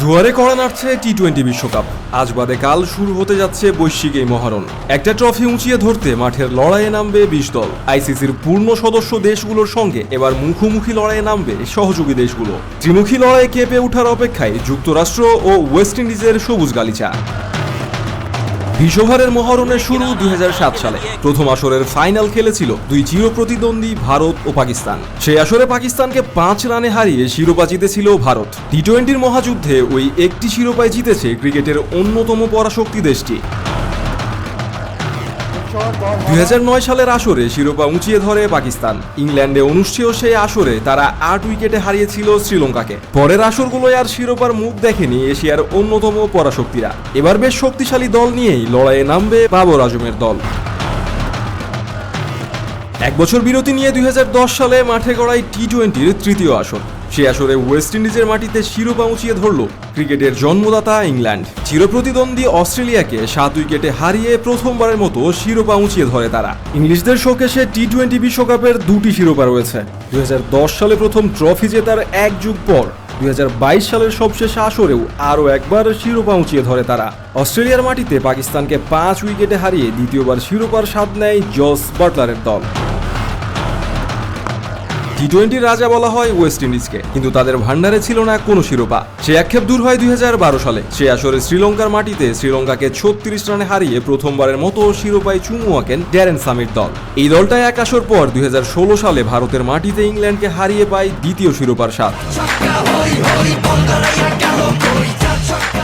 দুয়ারে কড়া নাড়ছে T twenty বিশ্বকাপ। আজ বাদে কাল শুরু হতে যাচ্ছে বৈশ্বিক এই মহারণ। একটা ট্রফি উঁচিয়ে ধরতে মাঠের লড়াইয়ে নামবে বিশ দল। আইসিসির পূর্ণ সদস্য দেশগুলোর সঙ্গে এবার মুখোমুখি লড়াইয়ে নামবে সহযোগী দেশগুলো। ত্রিমুখী লড়াইয়ে কেঁপে ওঠার অপেক্ষায় যুক্তরাষ্ট্র ও ওয়েস্ট ইন্ডিজের সবুজ গালিচা। বিশ্বভারের মহরণের শুরু দুই হাজার সাত সালে। প্রথম আসরের ফাইনাল খেলেছিল দুই চির প্রতিদ্বন্দ্বী ভারত ও পাকিস্তান। সেই আসরে পাকিস্তানকে পাঁচ রানে হারিয়ে শিরোপা জিতেছিল ভারত। টি টোয়েন্টির মহাযুদ্ধে ওই একটি শিরোপায় জিতেছে ক্রিকেটের অন্যতম পরাশক্তি দেশটি। দুই হাজার নয় সালের আসরে শিরোপা উঁচিয়ে ধরে পাকিস্তান। ইংল্যান্ডে অনুষ্ঠেয় সেই আসরে তারা আট উইকেটে হারিয়েছিল শ্রীলঙ্কাকে। পরের আসরগুলোয় আর শিরোপার মুখ দেখেনি এশিয়ার অন্যতম পরাশক্তিরা। এবার বেশ শক্তিশালী দল নিয়েই লড়াইয়ে নামবে বাবর আজমের দল। এক বছর বিরতি নিয়ে দুই হাজার দশ সালে মাঠে গড়াই টি টোয়েন্টির তৃতীয় আসর। সে আসরে ওয়েস্ট ইন্ডিজের মাটিতে শিরোপা উঁচিয়ে ধরল। ক্রিকেটের জন্মদাতা ইংল্যান্ড। চিরপ্রতিদ্বন্দ্বী অস্ট্রেলিয়াকে সাত উইকেটে হারিয়ে প্রথমবারের মতো শিরোপা উঁচিয়ে ধরে তারা। ইংলিশদের শোকেশে টি টোয়েন্টি বিশ্বকাপের দুটি শিরোপা রয়েছে। দুই হাজার দশ সালে প্রথম ট্রফি জেতার এক যুগ পর, দুই হাজার বাইশ সালের সবশেষ আসরেও আরও একবার শিরোপা উঁচিয়ে ধরে তারা। অস্ট্রেলিয়ার মাটিতে পাকিস্তানকে পাঁচ উইকেটে হারিয়ে দ্বিতীয়বার শিরোপার স্বাদ নেয় জস বাটলারের দল। টি টোয়েন্টির রাজা বলা হয় ওয়েস্ট ইন্ডিজকে কিন্তু তাদের ভান্ডারে ছিল না কোনো শিরোপা। সে আক্ষেপ দূর হয় দুই হাজার বারো সালে। সে আসরে শ্রীলঙ্কার মাটিতে শ্রীলঙ্কাকে ছত্রিশ রানে হারিয়ে প্রথমবারের মতো শিরোপায় চুমু আঁকেন ড্যারেন সামির দল। এই দলটা এক আসর পর দুই হাজার ষোলো সালে ভারতের মাটিতে ইংল্যান্ডকে হারিয়ে পায় দ্বিতীয় শিরোপার স্বাদ।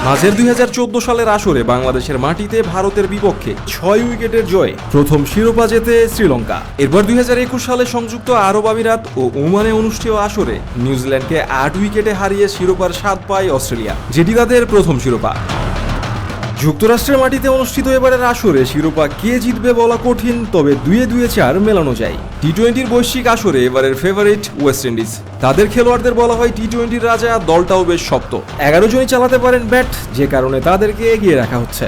মাঝের দুই হাজার চোদ্দ সালের আসরে বাংলাদেশের মাটিতে ভারতের বিপক্ষে ছয় উইকেটের জয়ে, প্রথম শিরোপা জেতে শ্রীলঙ্কা। এরপর দুই হাজার একুশ সালে সংযুক্ত আরব আমিরাত ও ওমানে অনুষ্ঠেয় আসরে নিউজিল্যান্ডকে আট উইকেটে হারিয়ে শিরোপার স্বাদ পায় অস্ট্রেলিয়া, যেটি তাদের প্রথম শিরোপা। যুক্তরাষ্ট্রের মাটিতে অনুষ্ঠিত এবারের আসরে শিরোপা কে জিতবে বলা কঠিন, তবে দুয়ে দুয়ে চার মেলানো যায়। টি টোয়েন্টির বৈশ্বিক আসরে এবারের ফেভারিট ওয়েস্ট ইন্ডিজ তাদের খেলোয়াড়দের বলা হয় টি টোয়েন্টির রাজা, দলটাও বেশ শক্ত। এগারো জনই চালাতে পারেন ব্যাট, যে কারণে তাদেরকে এগিয়ে রাখা হচ্ছে।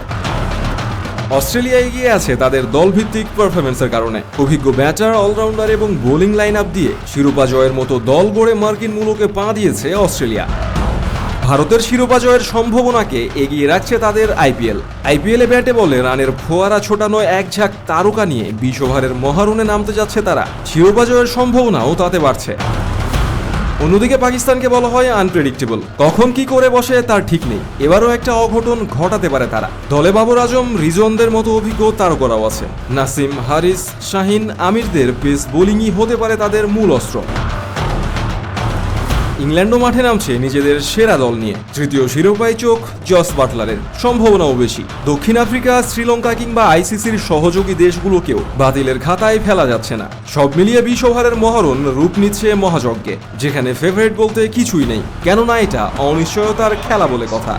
অস্ট্রেলিয়া এগিয়ে আছে তাদের দলভিত্তিক পারফরমেন্সের কারণে। অভিজ্ঞ ব্যাটার অলরাউন্ডার এবং বোলিং লাইন আপ দিয়ে শিরোপা জয়ের মতো দল গড়ে মার্কিন মূলকে পা দিয়েছে অস্ট্রেলিয়া। ভারতের শিরোপা জয়ের সম্ভাবনাকে এগিয়ে রাখছে তাদের আইপিএল। আইপিএলে ব্যাটে বলে রানের ফোয়ারা ছোটানো এক ঝাঁক তারকা নিয়ে বিশ ওভারের মহারণে নামতে যাচ্ছে তারা। শিরোপা জয়ের সম্ভাবনাও তাতে বাড়ছে। অন্যদিকে পাকিস্তানকে বলা হয় আনপ্রেডিক্টেবল কখন কি করে বসে তার ঠিক নেই। এবারও একটা অঘটন ঘটাতে পারে তারা। দলে বাবর আজম রিজনদের মতো অভিজ্ঞ তারকারাও আছে নাসিম হারিস, শাহিন আমিরদের পেস বোলিংই হতে পারে তাদের মূল অস্ত্র। ইংল্যান্ডও মাঠে নামছে নিজেদের সেরা দল নিয়ে। তৃতীয় শিরোপায় চোখ জস বাটলারের। সম্ভাবনাও বেশি। দক্ষিণ আফ্রিকা, শ্রীলঙ্কা কিংবা আইসিসির সহযোগী দেশগুলোকেও বাতিলের খাতায় ফেলা যাচ্ছে না। সব মিলিয়ে বিশ ওভারের মহরণ রূপ নিচ্ছে মহাযজ্ঞে, যেখানে ফেভারিট বলতে কিছুই নেই। কেননা এটা অনিশ্চয়তার খেলা বলে কথা।